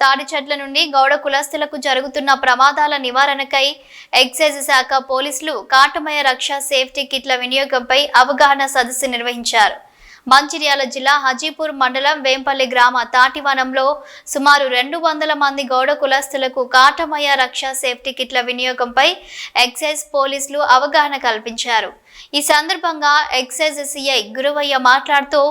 తాడి చెట్ల నుండి గౌడ కులస్తులకు జరుగుతున్న ప్రమాదాల నివారణకై ఎక్సైజ్ శాఖ పోలీసులు కాటమయ రక్ష సేఫ్టీ కిట్ల వినియోగంపై అవగాహన సదస్సు నిర్వహించారు. మంచిర్యాల జిల్లా హజీపూర్ మండలం వేంపల్లి గ్రామ తాటివనంలో సుమారు రెండు వందల మంది గౌడ కులస్తులకు కాటమయ రక్ష సేఫ్టీ కిట్ల వినియోగంపై ఎక్సైజ్ పోలీసులు అవగాహన కల్పించారు. ఈ సందర్భంగా ఎక్సైజ్ సిఐ గురువయ్య మాట్లాడుతూ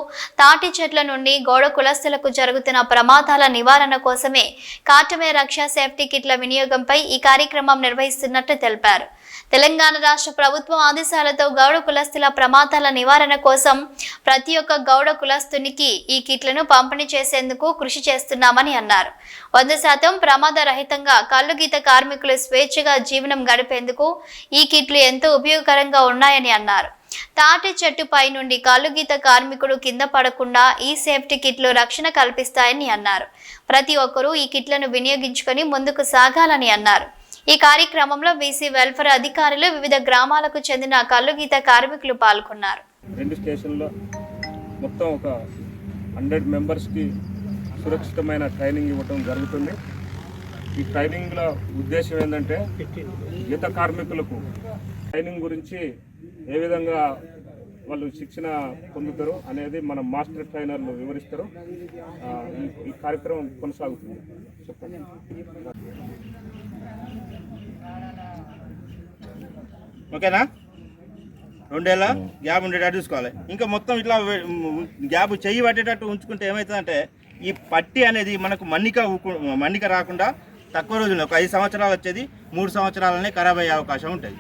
తాటి చెట్ల నుండి గౌడ కులస్తులకు జరుగుతున్న ప్రమాదాల నివారణ కోసమే కాటమే రక్ష సేఫ్టీ కిట్ల వినియోగంపై ఈ కార్యక్రమం నిర్వహిస్తున్నట్టు తెలిపారు. తెలంగాణ రాష్ట్ర ప్రభుత్వం ఆదేశాలతో గౌడ కులస్తుల ప్రమాదాల నివారణ కోసం ప్రతి ఒక్క గౌడ కులస్తునికి ఈ కిట్లను పంపిణీ చేసేందుకు కృషి చేస్తున్నామని అన్నారు. వంద శాతం ప్రమాద రహితంగా కళ్ళుగీత కార్మికులు స్వేచ్ఛగా జీవనం గడిపేందుకు ఈ కిట్లు ఎంతో ఉపయోగకరంగా ఉన్నాయని అన్నారు. తాటి చెట్టుపై నుండి కాలుగీత కార్మికుడు కింద పడకుండా ఈ సేఫ్టీ కిట్లు రక్షణ కల్పిస్తాయని అన్నారు. ప్రతి ఒక్కరూ ఈ కిట్లను వినియోగించుకొని ముందుకు సాగాలని అన్నారు. ఈ కార్యక్రమంలో బీసీ వెల్ఫేర్ అధికారులు వివిధ గ్రామాలకు చెందిన కల్లుగీత కార్మికులు పాల్గొన్నారు. రెండు స్టేషన్లో మొత్తం ఒక హండ్రెడ్ మెంబర్స్కి సురక్షితమైన ట్రైనింగ్ ఇవ్వటం జరుగుతుంది. ఈ ట్రైనింగ్లో ఉద్దేశం ఏంటంటే గీత కార్మికులకు ట్రైనింగ్ గురించి ఏ విధంగా వాళ్ళు శిక్షణ పొందుతారు అనేది మన మాస్టర్ ట్రైనర్లు వివరిస్తారు. ఈ- ఈ కార్యక్రమం కొనసాగుతుంది. చెప్పండి. ఓకేనా? రెండేళ్ళ గ్యాప్ ఉండేటట్టు చూసుకోవాలి. ఇంకా మొత్తం ఇట్లా గ్యాప్ చెయ్యి పట్టేటట్టు ఉంచుకుంటే ఏమవుతుందంటే ఈ పట్టి అనేది మనకు మన్నిక మన్నిక రాకుండా తక్కువ రోజులు ఒక ఐదు సంవత్సరాలు వచ్చేది మూడు సంవత్సరాలనే ఖరాబ్ అయ్యే అవకాశం ఉంటుంది.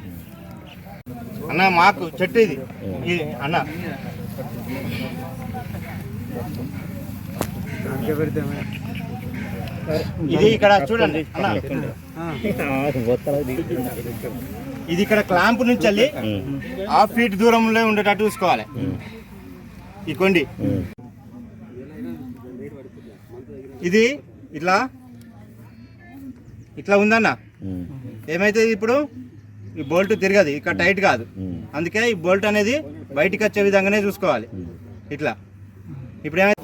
అన్న మాకు చెట్టు ఇది. ఇది పెడితే ఇది ఇక్కడ చూడండి ఇది ఇక్కడ క్లాంప్ నుంచి వెళ్ళి హాఫ్ ఫీట్ దూరంలో ఉండేటట్టు చూసుకోవాలి. ఈ కొండి. ఇది ఇట్లా. ఇట్లా ఉందన్న. ఏమైతే ఇప్పుడు? ఈ బోల్ట్ తిరగదు ఇక్కడ టైట్ కాదు. అందుకే ఈ బోల్ట్ అనేది బయటికి వచ్చే విధంగానే చూసుకోవాలి. ఇట్లా. ఇప్పుడు ఏమైతే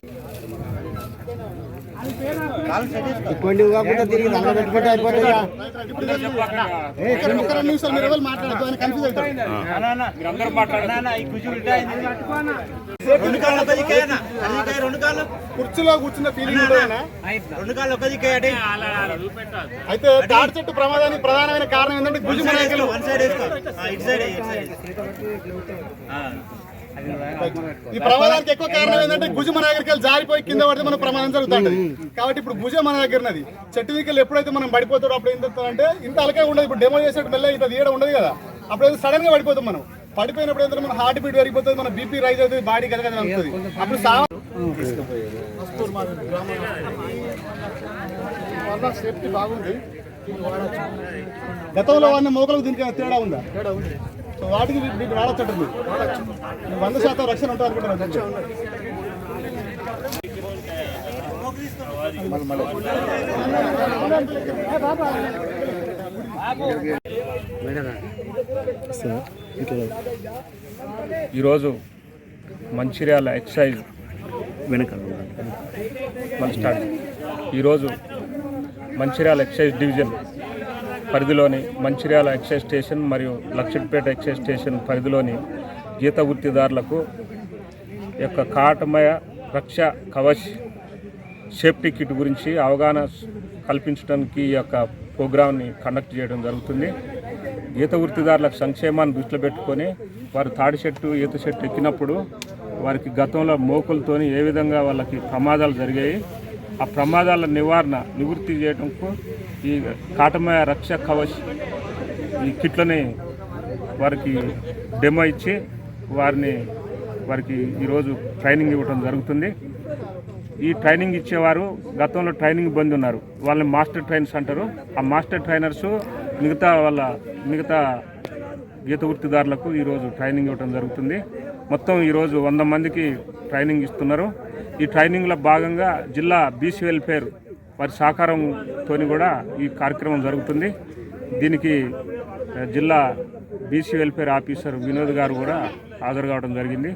రెండు నిమిషాలు మీరు ఎవరు మాట్లాడద్దు ఆయన కన్ఫ్యూజ్ అవుతారు కుర్చీలో కూర్చున్న ఫీలింగ్ రెండు కాళ్ళు ఒక. అయితే తాడి చెట్టు ప్రమాదానికి ప్రధానమైన కారణం ఏంటంటే గుజు వన్ సైడ్ వన్ వేసుకో. ఇటు. ఈ ప్రమాదానికి ఎక్కువ కారణం ఏంటంటే భుజ మన దగ్గరికి వెళ్ళి జారిపోయి కింద పడితే మన ప్రమాదం జరుగుతుంది కాబట్టి ఇప్పుడు భుజ మన దగ్గర ఉన్నది చెట్టు దిక్కులు ఎప్పుడైతే మనం పడిపోతాడో అప్పుడు ఏం అంటే ఇంత అలకే ఉండదు. ఇప్పుడు డెమో చేసేట్టు మెల్ల ఇంత తీయడం ఉండదు కదా. అప్పుడు సడన్గా పడిపోతాం మనం. పడిపోయినప్పుడు ఏంటంటే మన హార్ట్ బీట్ పెరిగిపోతుంది మన బీపీ రైజ్ అవుతుంది బాడీ కదగదు అవుతుంది. అప్పుడు సా సేఫ్టీ బాగుంది గతంలో వాడిన మోకలకు దీనికి తేడా ఉందా తేడా ఉంది? వాటికి వీ- వీటికి వాడచ్చు మీరు? వంద శాతం రక్షణ ఉంటుంది అనుకుంటున్నాను ఈరోజు మంచిర్యాల ఎక్సైజ్ వెనక. మళ్ళీ స్టార్ట్. ఈరోజు మంచిర్యాల ఎక్సైజ్ డివిజన్ పరిధిలోని మంచిర్యాల ఎక్సైజ్ స్టేషన్ మరియు లక్షట్పేట ఎక్సైజ్ స్టేషన్ పరిధిలోని జీత వృత్తిదారులకు యొక్క కాటమయ రక్ష కవచ్ సేఫ్టీ కిట్ గురించి అవగాహన కల్పించడానికి ఈ యొక్క ప్రోగ్రామ్ని కండక్ట్ చేయడం జరుగుతుంది. ఈత వృత్తిదారులకు సంక్షేమాన్ని దృష్టిలో పెట్టుకొని వారు తాడి చెట్టు ఈత చెట్టు ఎక్కినప్పుడు వారికి గతంలో మోకులతోని ఏ విధంగా వాళ్ళకి ప్రమాదాలు జరిగాయి ఆ ప్రమాదాల నివారణ నివృత్తి చేయడంకు ఈ కాటమయ రక్ష కవచ్ ఈ కిట్లని వారికి డెమో ఇచ్చి వారిని వారికి ఈరోజు ట్రైనింగ్ ఇవ్వడం జరుగుతుంది. ఈ ట్రైనింగ్ ఇచ్చేవారు గతంలో ట్రైనింగ్ బంద్ ఉన్నారు. వాళ్ళని మాస్టర్ ట్రైనర్స్ అంటారు. ఆ మాస్టర్ ట్రైనర్స్ మిగతా వాళ్ళ మిగతా గీత వృత్తిదారులకు ఈరోజు ట్రైనింగ్ ఇవ్వడం జరుగుతుంది. మొత్తం ఈరోజు వంద మందికి ట్రైనింగ్ ఇస్తున్నారు. ఈ ట్రైనింగ్లో భాగంగా జిల్లా బీసీ వెల్ఫేర్ వారి సహకారంతో కూడా ఈ కార్యక్రమం జరుగుతుంది. దీనికి జిల్లా బీసీ వెల్ఫేర్ ఆఫీసర్ వినోద్ గారు కూడా హాజరు కావడం జరిగింది.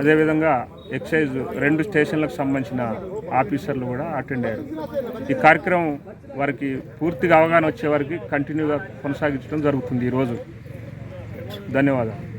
అదేవిధంగా ఎక్సైజ్ రెండు స్టేషన్లకు సంబంధించిన ఆఫీసర్లు కూడా అటెండ్ అయ్యారు. ఈ కార్యక్రమం వారికి పూర్తిగా అవగాహన వచ్చే వారికి కంటిన్యూగా కొనసాగించడం జరుగుతుంది ఈరోజు. ధన్యవాదాలు.